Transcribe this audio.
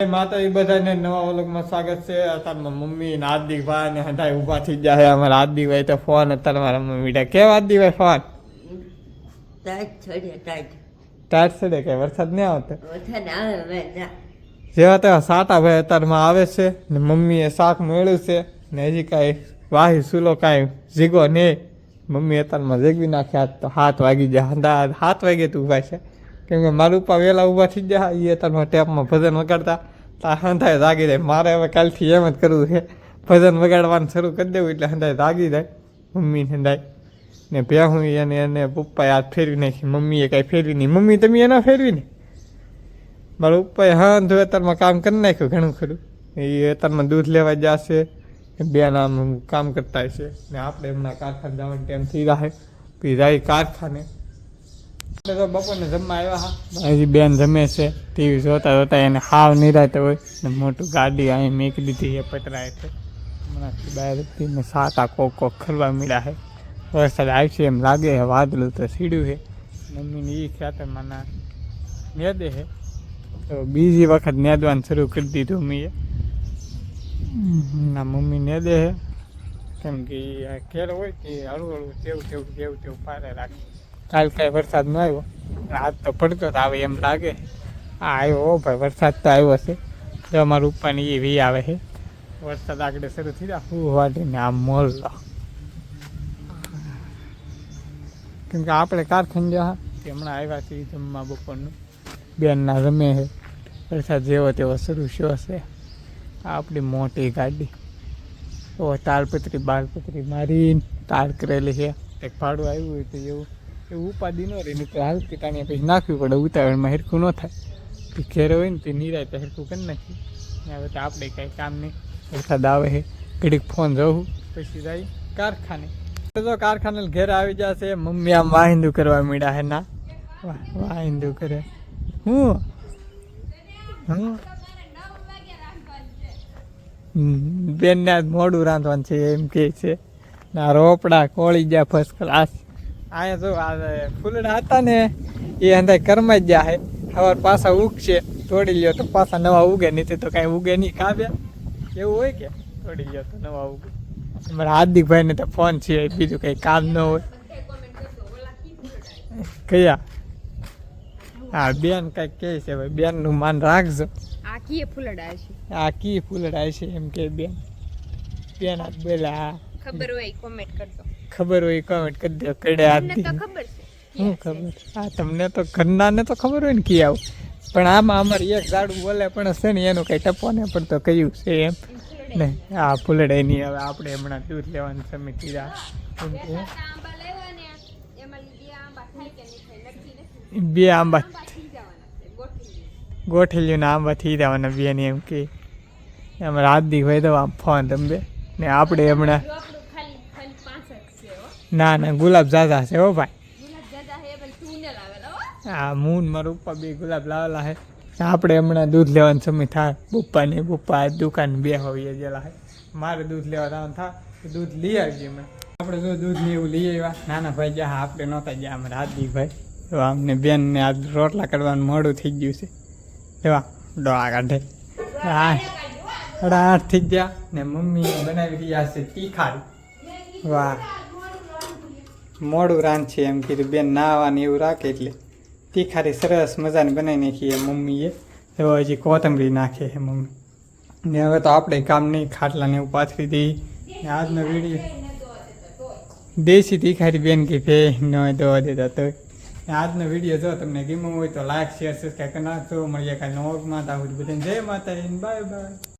માતાજી બધાને નવા ઓલોકમાં સ્વાગત છે. અત્યારમાં મમ્મી ને હાર્દિક ભાઈ ને હંધાય ઊભા થઈ જાય અમારા હાર્દિક ભાઈ તો ફોન અત્યારે મારા મમ્મી ડા કેવા હાર્દિક ભાઈ ફોન ટાઈટ છડે ટાઈટ ટાઈટ છડે કે વરસાદ નહીં આવતો? વરસાદ આવે જેવા તેવા સાટા ભાઈ અત્યારમાં આવે છે ને મમ્મીએ શાક મેળ્યું છે ને હજી કાંઈ વાહી સુલો કાંઈ જીગો નહીં. મમ્મી અત્યારમાં જેગવી નાખ્યા તો હાથ વાગી જાય હાથ વાગે તું ઊભા છે. કેમ કે મારા ઉપર વહેલા ઊભા થઈ ગયા એ અત્યારમાં ટેપમાં ભજન વગાડતા. તા હંધાય જાગી જાય. મારે હવે કાલથી એમ જ કરવું છે. ભજન વગાડવાનું શરૂ કરી દેવું એટલે હંધાય જાગી જાય. મમ્મી હંધાય. ને ભેહું એને એને પપ્પાએ હાથ ફેરવી નાખી. મમ્મીએ કાંઈ ફેરવી નહીં. મમ્મી, તમે એના ફેરવી ને? મારા પપ્પાએ હા તો અત્યારમાં કામ કરી નાખ્યું ઘણું ખરું. એ અત્યારમાં દૂધ લેવા જશે. બેન આમ કામ કરતા હશે. ને આપણે એમના કારખાને જવાની ટાઈમ થઈ રહ્યા જાય કારખાને. એટલે તો બપોરને જમવા આવ્યા હા. હજી બેન જમે છે, ટીવી જોતા જોતા એને હાવ નિરાતે હોય ને મોટું ગાડી અહીં મેકી દીધી એ પતરાય છે. હમણાંથી બહાર હતી ને સાતા કોક કોક ખરવા મળ્યા છે. વરસાદ આવશે એમ લાગે છે, વાદળું તો સીડ્યું છે. મમ્મીને એ ખ્યાતે મને મેદે છે. તો બીજી વખત નેદવાનું શરૂ કરી દીધું મેં ના મમ્મી નેદે છે. કેમ કે ઘેર હોય કે હળવું હળવું જેવું તેવું જેવું તેવું પારે રાખે. કાલ કાંઈ વરસાદ ન આવ્યો. આજ તો પડતો તો આવે એમ લાગે. આ આવ્યો ભાઈ, વરસાદ તો આવ્યો છે. તો અમારું ઉપરની એ વી આવે છે. વરસાદ આગળ શરૂ થઈ જાય હું વાટીને આમ મોલ કેમ કે આપણે કારખાને તે હમણાં આવ્યા છીએ જમવા બપોરનું. બેનના રમે છે. વરસાદ જેવો તેવો શરૂ શો છે. આ આપણી મોટી ગાડી. ઓ તાલપત્રી, બાલપત્રી મારીને તાર કરેલી છે. એક ભાડું આવ્યું હોય તો એવું. એવું ઉપાધિ ન રહે, નહીં હાલતી ટાણીએ પછી નાખવી પડે ઉતાવળમાં હેરખું ન થાય. ઘેર હોય ને તે નિરાય તો હેરખું કરી નાખી હવે તો આપણે કાંઈ કામ નહીં. વરસાદ આવે છે, ઘડીક ફોન જવું પછી જાય કારખાને. તો કારખાને ઘેર આવી જશે, મમ્મી આમ વાહિંદુ કરવા માંડ્યા હે ના. વાહ વાહિંદુ કરે. હું? હું? બેન ને આજ મોડું રાંધવાનું છે, એમ કે છે. ના રોપડા કોળી ગયા ફર્સ્ટ ક્લાસ અહીંયા જો આ ફૂલડા હતા ને એ અંદર કરમાઈ ગયા છે સવાર પાછા ઉગશે તોડી લ્યો તો પાછા નવા ઉગે નહીં તો કાંઈ ઉગે નહીં. કાવ્યા એવું હોય કે? તોડી લ્યો તો નવા ઉગે. મારા હાર્દિકભાઈને તો ફોન છે બીજું કંઈ કામ ન હોય. કયા? હા બેન કંઈક કે છે ભાઈ બેનનું માન રાખજો. આ કીએ ફૂલડા છે આ કી ફૂલડા છે એમ કે બેન. બેન હાથ બોલા. ખબર હોય કોમેન્ટ કરજો. ખબર હોય કોમેન્ટ કરી દો કડે છે. શું ખબર? આ તમને તો ઘરનાને તો ખબર હોય ને કી આવું. પણ આમાં અમારે એક ઝાડું બોલે પણ છે ને એનું કંઈ ટપો ને પણ તો કહ્યું છે એમ. ને આ ફૂલડા નહીં હવે આપણે હમણાં દૂધ લેવાનું સમય કીધા બે આંબા લેવા ને એમાં આંબા થઈ જવાના બેન એમ કે. અમારા હાથ હોય તો આમ ફોન રમવે. ને આપણે હમણાં જો આપણું ખાલી ખાલી પાંચ જ છે હો ના ના ગુલાબ ઝાઝા છે હો ભાઈ. હા ને મૂન મારા પપ્પા બે ગુલાબ લાવેલા છે આપણે હમણાં દૂધ લેવાનો સમય થાય. પપ્પાને પપ્પા દુકાન બે હોઈએ જેલા છે મારે દૂધ લેવા જવાનું થાય દૂધ લઈ આવીએ મેં આપણે જો દૂધ ને એવું લઈ આવ્યા. નાના ભાઈ જ્યાં આપણે નહોતા ગયા અમારા હાર્દિક ભાઈ. તો અમને બેનને આ રોટલા કરવાનું મોડું થઈ ગયું છે. એવા ડોળા કાઢે. હા. સાડા આઠ થઈ ગયા ને મમ્મી બનાવી રહ્યા છે તીખારી. વાહ. મોડું રાંધ છે એમ કીધું. બેન નાવાની એવું રાખે એટલે. તીખારી સરસ મજાની બનાવી નાખી એ મમ્મીએ. તો હજી કોથમરી નાખે છે મમ્મી. ને હવે તો આપણે કામ નહીં, ખાટલાને એવું પાથરી દઈ ને આજનો વીડિયો. દેશી તીખારી બેન કે ભે, ન દવા દેતા તો આજનો વીડિયો જો તમને ગમ્યો હોય તો લાઈક શેર સબસ્ક્રાઈબ કરી નાખજો મળીએ કાલે નવમાં ત્યાં સુધી બધાને. જય માતા બાય બાય